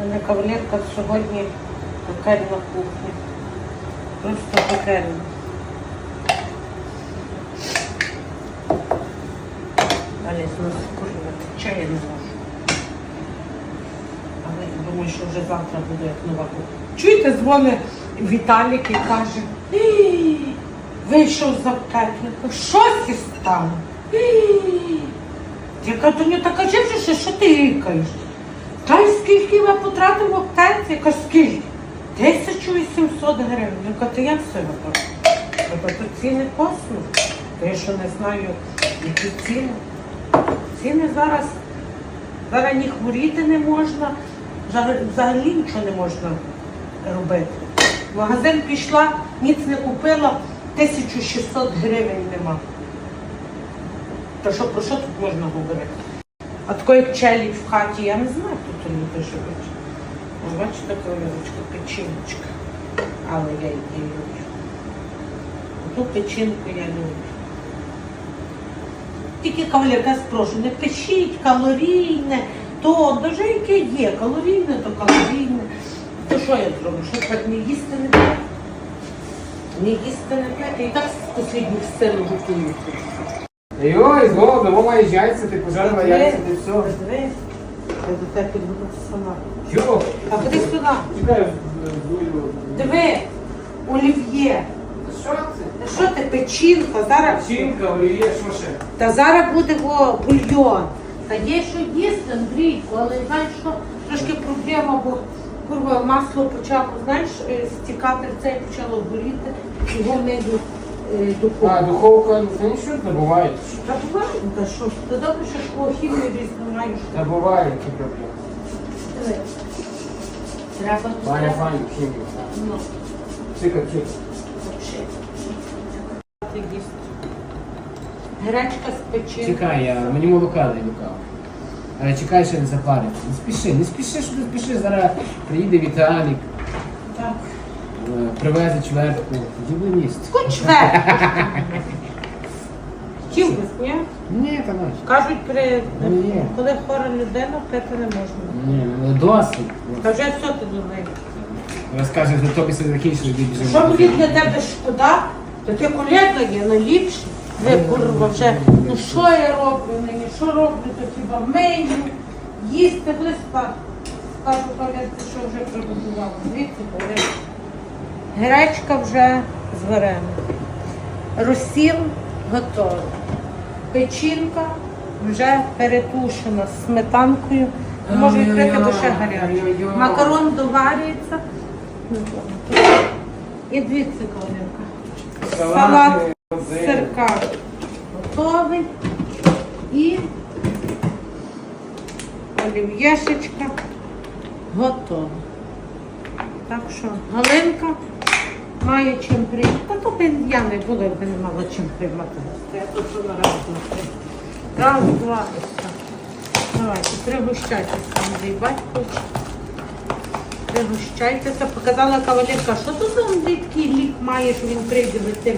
мене кавалерка сьогодні пекельна кухня. Просто пекельна. Далі з нас курувати чаю не можу. Але я думаю, що вже завтра буде як нова кухня. Чуєте, дзвонить Віталік і каже, «Ій, вийшов з аптекника, що це стало? «Ій». Я кажу, ну так кажи що ти рікаєш? Скільки я потратив в аптеці? Я кажу, скільки? 1800 гривень. Я кажу, то я все. Я кажу, то ціни космос. То я що не знаю, які ціни. Ціни зараз, зараз ні хворіти не можна, взагалі нічого не можна робити. В магазин пішла, ніц не купила, 1600 гривень нема. То що про що тут можна говорити? А такої як челік в хаті, я не знаю, хто тут люди живуть. Ось бачите, кавалерочка, печіночка. Але я її люблю. Ту печінку я люблю. Тільки кавалерка спрошу, не пишіть калорійне, то дуже яке є, калорійне, то калорійне. То що я зроблю? Що так не їсти не п'є? Не їсти не п'є. І так з послідніх сил готуються. Йой, згодом, бо маєш яйця, ти пожарила яйця, ти все. Подивись, я до тебе підбуду сама. Йо, А ходи сюди. чекай, дую. Диви, олів'є. Що це? Та Що ти печінка? Зараз Чинка, олів'є, що ще? та зараз буде во бульйон. Та є що їсти, Андрійку, але знаєш що, трошки проблема, бо курва масло почало, знаєш, е, стікати в це почало горіти, його ми е, А, духовка, ну нічого не буває. Та буває, та що? Та добре, що школу хімію різну маєш. Не буває, які проблеми. Треба Ваня, Ваня, хімію. Ну, Чика, чика. взагалі. Їсти. Гречка з печінкою. Чекай, я, мені молока дай до кави. Але чекай, ще не запариться. Не спіши, не спіши, що не спіши. Зараз приїде Віталік, Так. Е, привезе чвертку, тоді буде їсти. Хоч ве. Чим ні? Ні, та. Кажуть, при... Ні. коли хора людина, пити не можна. Ні, ну досить. Та вже все ти думаєш. Розкаже, що тобі все закінчили, біжимо. Що мені для тебе шкода, то ти колега є найліпший. Ви курва вже, ну що я роблю нині, що роблю, то хіба мию, їсти близько. Скажу колядці, що вже приготувала. Дивіться, колядці. Гречка вже зварена. Розсіл готовий. Печінка вже перетушена з сметанкою. Може відкрити, бо ще гаряче. Макарон доварюється. І дивіться, колядка. Салат з сирка готовий. І олів'єшечка готова. Так що Галинка має чим приймати. Та то би я не була, якби не мала чим приймати. Я тут вона раз, два, три. Раз, два, і все. Давайте, пригощайтеся, Андрій Батькович. Пригощайтеся. Показала кавалерка, що тут за Андрій такий лік має, що він прийде до тих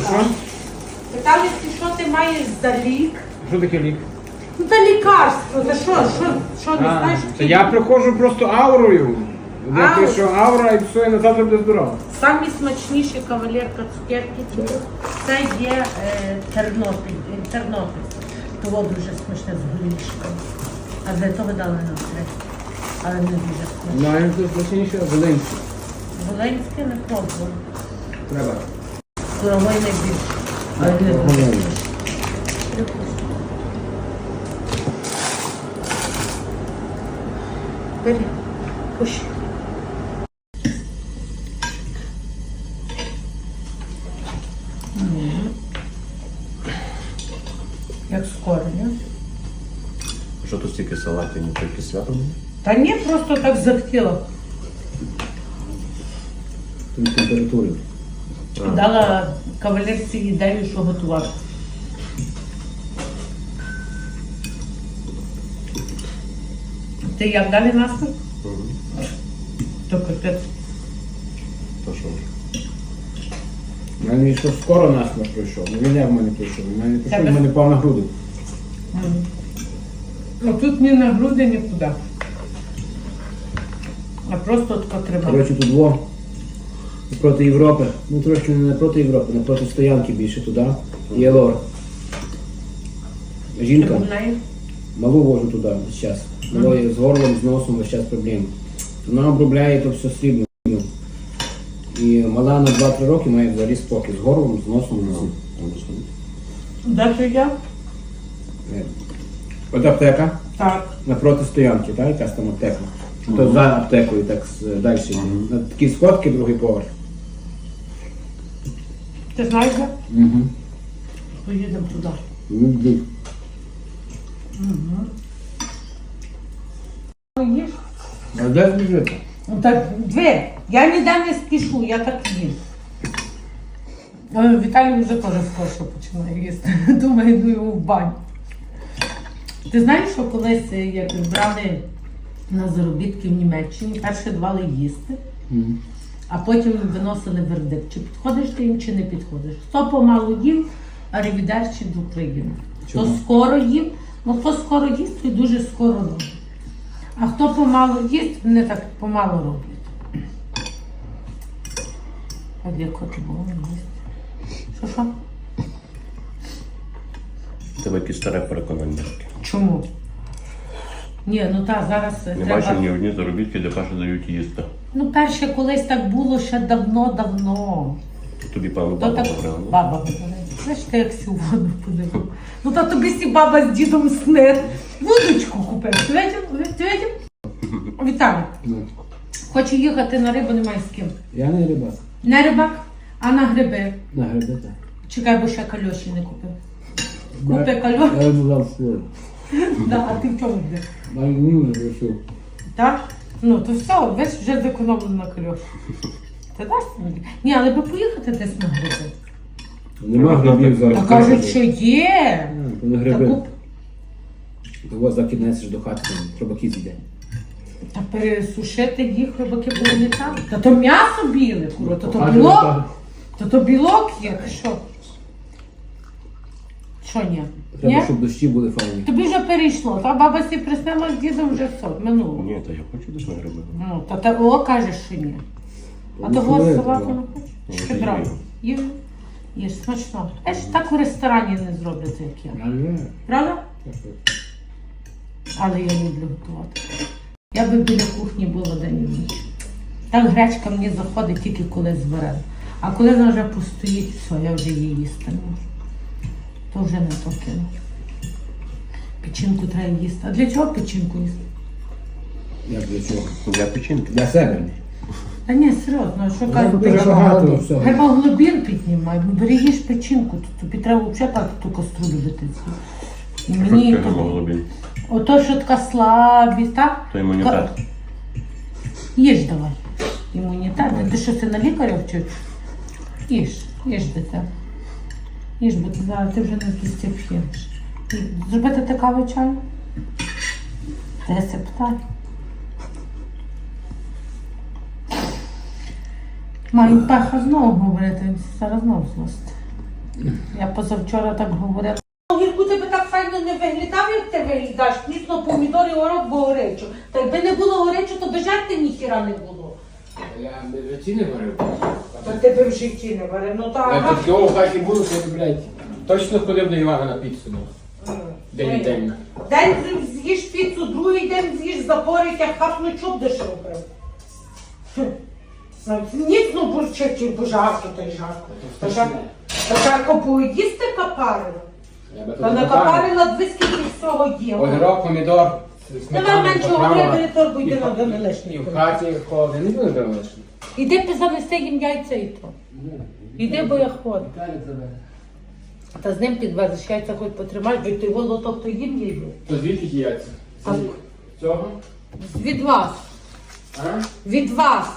що? Питали, що ти маєш за лік? Що таке лік? Ну та лікарство, та що, що, що не знаєш? Які- я приходжу просто аурою. Ауру? пишу аура і все, і на завтра буде здорово. Самі смачніші кавалерка цукерки це є е, Тернопіль, е, Тернопіль. Того дуже смачне з горішками. А для того дали нам три. Але не дуже смачне. Що смачніше Волинське. Волинське не пробували. Треба. Суровий найбільше. Але не дуже Волинське. Бери, пущ. Стільки салатів, не тільки свято? буде? Та ні, просто так захотіла. Тут температури. А. Дала кавалерці ідею, що готувати. Ти як далі настрій? Мгм. То капець. То що? У мене що скоро нас не пройшов. Ну він як в мене прийшов. У мене прийшов, у мене повна груди. А тут ні на груди, ні куди. А просто тако треба. Коротше, тут во. Проти Європи. Ну трошки не напроти Європи, напроти стоянки більше туди. Є лор. Жінка. Малу вожу туди весь час. Малої з горлом, з носом весь час проблеми. Вона обробляє то все срібло. І мала на 2-3 роки має взагалі спокій. З горлом, з носом, з носом. Де ти є? От аптека Так. напроти стоянки, так, якась там аптека. То за аптекою так далі. На Такі сходки, другий поверх. Ти знаєш де? Угу. Поїдемо туди. Ну, Їж. А де збіжити? Ну так, дві. Я ніде не спішу, я так їм. Е, Віталій вже теж скорше починає їсти. Думаю, йду його в баню. Ти знаєш, що колись, е, як брали на заробітки в Німеччині, перше давали їсти, а потім виносили вердикт. Чи підходиш ти їм, чи не підходиш. Хто помалу їв, а ревідерчі до України. Хто скоро їв, ну хто скоро їсть, той дуже скоро робить. А хто помалу їсть, вони так помалу роблять. А де коти було їсти? Що що? Тебе якесь переконання. Чому? Ні, ну так, зараз Не треба. бачив ні одні заробітки, де перше дають їсти. Ну, перше колись так було ще давно-давно. Тобі То баба так говорила. ну? баба говорить. Знаєш, ти як всю воду подивив. Ну та тобі сі баба з дідом снир. Вудочку купив. Ти видів? Ти видів? Віталій, хоче їхати на рибу, немає з ким. Я не рибак. Не рибак, а на гриби. На гриби так. Чекай, бо ще кальоші не купив. Купи кальоші. Я. Да, а ти в чому йдеш? А ну не вирішив. Так? Ну, то все, ж вже зекономили на кальоші. Ти даш мені? Ні, але би поїхати десь на гриби. Нема грибів зараз. Та кажуть, що є. А, не Та гриби. куп- Того закиднесеш до хати, там хробаки зійде. Та пересушити їх рибаки було не так. Та то м'ясо біле, куро, то то білок, так. то то білок є, ти що? Що ні? Ні? Треба, щоб дощі були файні. Тобі вже перейшло, та баба сі приснила з дідом вже все, минуло. Ні, та я хочу десь на гриби. Ну, та та о кажеш, що ні. А Ну, того коли, салату не Ну, хочеш? це Чи брав? їм. Їж. Їж, смачно. Еш, так в ресторані не зроблять, як я. А. Правда? Але я люблю готувати. Я би біля кухні була день і ніч. Так гречка мені заходить тільки коли зварена. А коли вона вже постоїть, все, я вже її їсти не можу. То вже не то кину. Печінку треба їсти. А для чого печінку їсти? Як для чого? Для печінки. Для себе. Та ні, серйозно, що Ну, кажуть, дуже печінку? багато всього. Гемоглобін піднімай, бери печінку, то тобі треба взагалі так ту каструлю бити. І мені то- гемоглобін? ото, що така слабість, так? То імунітет. Їж давай. Імунітет. Ти що це на лікаря вчиш? Їж, їж дитя. Їж, бо ти вже не кісті п'єш. Зробити ти каву чаю? Та я це питаю. Маю пеха знову говорити, зараз знову злости. Я позавчора так говорила. Гірку тебе так файно не виглядав, як ти виглядаєш. Плісно помідори, горох, бо горечу. Та якби не було горечу, то би жарти ніхіра не було. Я в житті не варив. Та тебе в житті не вари. Ну та Я ага. такого в хаті буду, що, блядь, точно ходив до Івана на піцу. ну. День в день. День з'їш піцу, другий день з'їш запорить, як хапну чуб деш робив. Хм. Ну, Ніц ну бурчить, чи бо жарко, то й жарко. Та жарко, та жарко поїсти капарила. Я би Та тут накапарила дві скільки всього є. Огірок, помідор, Давай менше говори, бери торбу, йди на І в хаті холодно. Не буде домилишник. Іди ти занеси їм яйця і то. Іди, бо я хворий. Та з ним підвезеш яйця хоч потримаєш, бо ти голоток то їм їду. То звідки ті яйця? Цього? від вас. А? Від вас.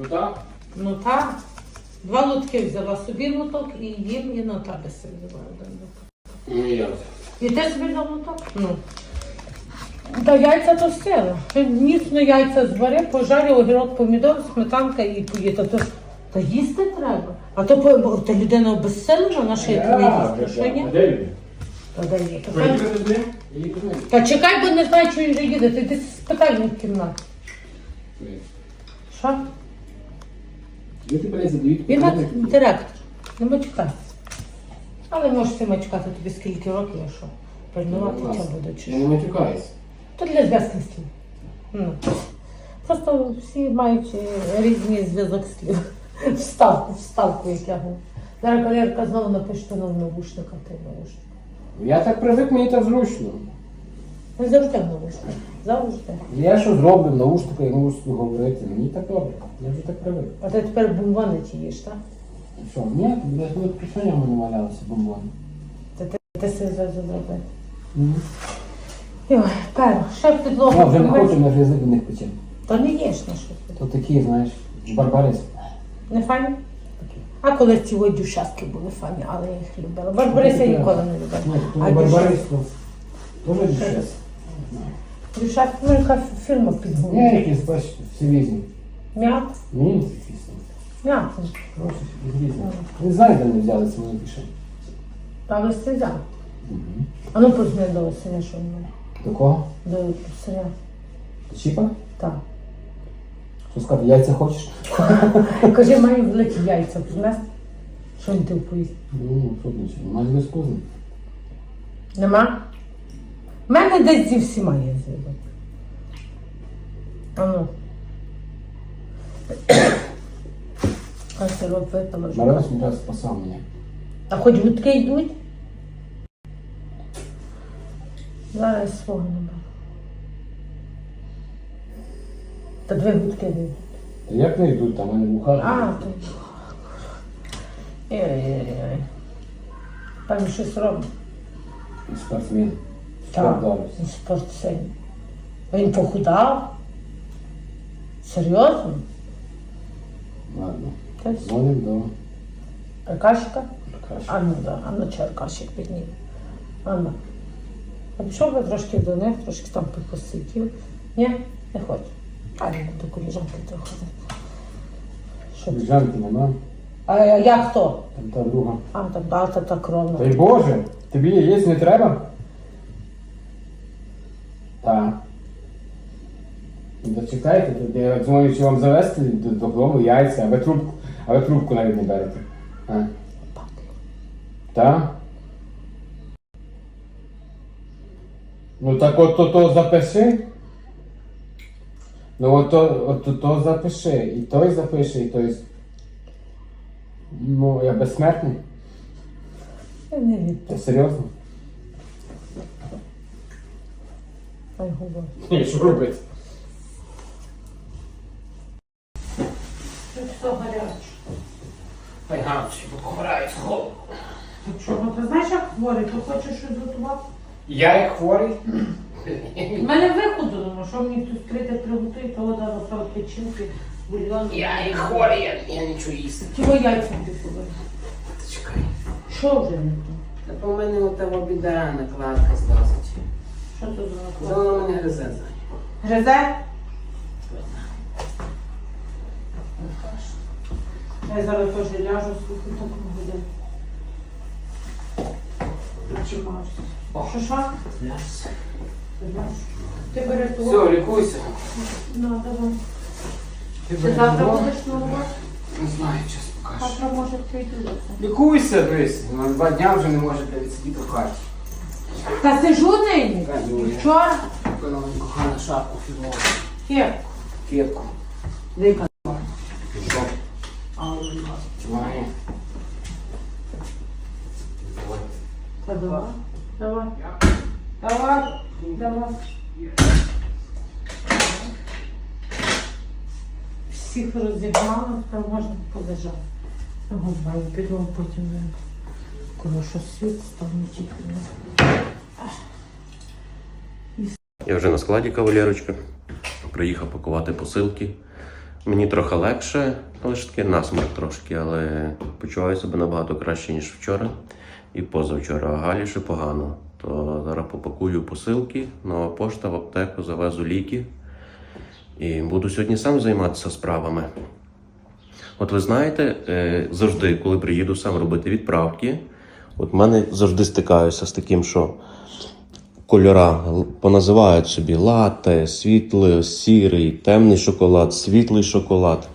Отак? Ну так. Два лотки взяла собі лоток і їм, і на тебе собі взяла один лоток. Ну і я. І ти собі лоток? Ну. Та яйця то сила. Ти Міцно яйця звари, пожарі, огірок, помідор, сметанка і поїти. То, та їсти треба. А то по- бо та людина обезсилена, наша як не їсти. Що ні? Та хай- чекай, бо не знаю, що він вже їде. Ти, ти спитай в кімнаті. Що? Він директор. Не мачкай. Але можеш ти мачкати тобі скільки років, а що? Пильнувати Ну, це буде чи Я що? не матюкаюсь. То для зв'язки слів. Ну. Просто всі мають різний зв'язок слів. Вставку, вставку, як я говорю. Зараз кавалерка знову вона в навушниках, ти в. Я так привик, мені так зручно. Не завжди в навушниках. Завжди. Я що зроблю в наушниках, я можу говорити. Мені так добре. Я вже так привик. А ти тепер бомбони ті їш, так? Що, ні, блядь, будуть пісня в мене валялися бомбони. Ти, ти, ти зараз зробити. Мгм. Йой, Перо, ще підлогу. Я вже не хочу, на язик до них пече. То не їш на що. То такі, знаєш, барбарис. Не фані? А коли ці ой дюшаски були фані, але я їх любила. Барбариса я ніколи не любила. Ну, А барбарис, то теж дешес. Дюшаски, ну яка фірма Ні, підготує. якісь, бачите, всі різні. М'ят, Ні, якісь там. м'ят. Просто всі різні. Не знаю, де вони взяли це мені пише. Та листи взяв. А ну до синя, що в мене. До кого? До синя. До Чіпа? Так. Що сказати, яйця хочеш? Кажи, маю великі яйця, позне. Що він ти поїсть? Ну, що значить, немає зв'язку з ним. Нема? У мене десь зі всіма є зв'язок. А ну. А робити може. Марина смотрела спасав мене. А хоч гудки йдуть? Зараз свого не беру. Та дві гудки не йдуть. Як не йдуть, там вони в А, то. Ой-ой-ой. Там щось робить. Спортсмен. Так, він спортсмен. Він похудав? Серйозно? Ладно. Та все. Дзвоним до Аркашика? краще. А ну да, а ну чи Аркашик. А ну. А пішов би трошки до них, трошки там посидів. Ні, не хочу. А не до коліжанки трохи. Що? ти? Нема. А я, я хто? Там та друга. А, там дата та кровна. Дай Боже, тобі яєць не треба? Так. Ну, Дочекайте, я дзвоню, чи вам завести додому яйця, а ви трубку, а ви трубку навіть не берете. А? Так? Ну так от то, то запиши. Ну от то, от то, то запиши. І той запише, і той. Ну, я безсмертний. Я не Ти відповідь. серйозно? Ай, губа. Ні, що робити? Тут все гаряче. Ай, гамчі, помирають з холоду. Ну ти знаєш, як хворий, то хочеш щось готувати? Я як хворий? У мене виходу нема, що мені тут скрити приготує, то вода на печінки, бульйон. Я як хворий, я, я нічого їсти. Чого яйця ти собі? Чекай. Що вже не то? Та по мене от того біда накладка злазить. Що це за Та наклад? вона мене гризе знає. Гризе? Я зараз теж ляжу, слухай, так буде. Почимався. Що що? Ляс. Ти бери ту. Все, лікуйся. Ну, давай. Ти Ти бери завтра дорогу. будеш на? Не знаю, час покажу. Завтра може прийти до це. Лікуйся, дивись. На два дня вже не може блядь, сидіти в хаті. Та сижу нині. Вчора? Купила мені кохана шапку фірмову. Кепку. Дика. Що? А, Чуває. Та давай. Давай. Давай. Давай. Всіх розігнали, тепер можна полежати. Ого, баю, піду потім. е, Коли що світ став не тільки. Я вже на складі кавалерочка. Приїхав пакувати посилки. Мені трохи легше, але ж таки насморк трошки, але почуваю себе набагато краще, ніж вчора і позавчора. А Галі ще погано. То зараз попакую посилки, нова пошта в аптеку, завезу ліки. І буду сьогодні сам займатися справами. От ви знаєте, е, завжди, коли приїду сам робити відправки, от в мене завжди стикаюся з таким, що кольора поназивають собі лате, світлий, сірий, темний шоколад, світлий шоколад.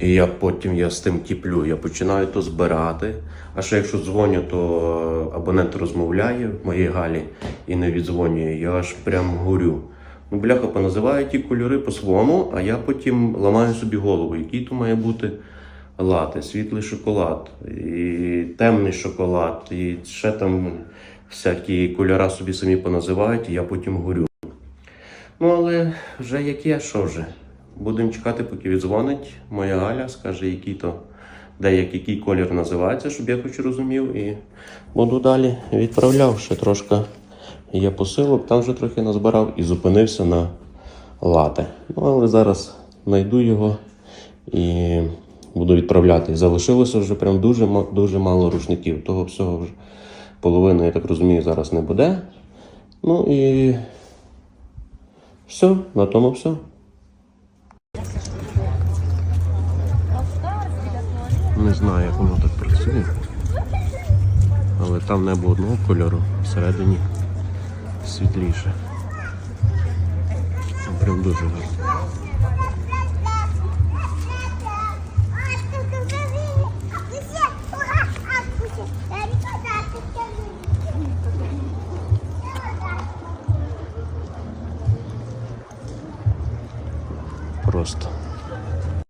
І я потім я з тим кіплю, я починаю то збирати. А ще якщо дзвоню, то е, абонент розмовляє в моїй галі і не віддзвонює, я аж прям горю. Ну, бляха, поназиваю ті кольори по-своєму, а я потім ламаю собі голову, який то має бути лати, світлий шоколад, і темний шоколад, і ще там всякі кольора собі самі поназивають, і я потім горю. Ну, але вже як є, що вже. Будемо чекати, поки віддзвонить моя Галя, скаже, який то, де як який колір називається, щоб я хоч розумів. І буду далі відправляв ще трошки є посилок, там вже трохи назбирав і зупинився на лате. Ну, але зараз знайду його і буду відправляти. Залишилося вже прям дуже, дуже мало рушників. Того всього вже половини, я так розумію, зараз не буде. Ну і все, на тому все. Не знаю, як воно так працює. Але там небо одного кольору, всередині світліше. Прям дуже. Просто.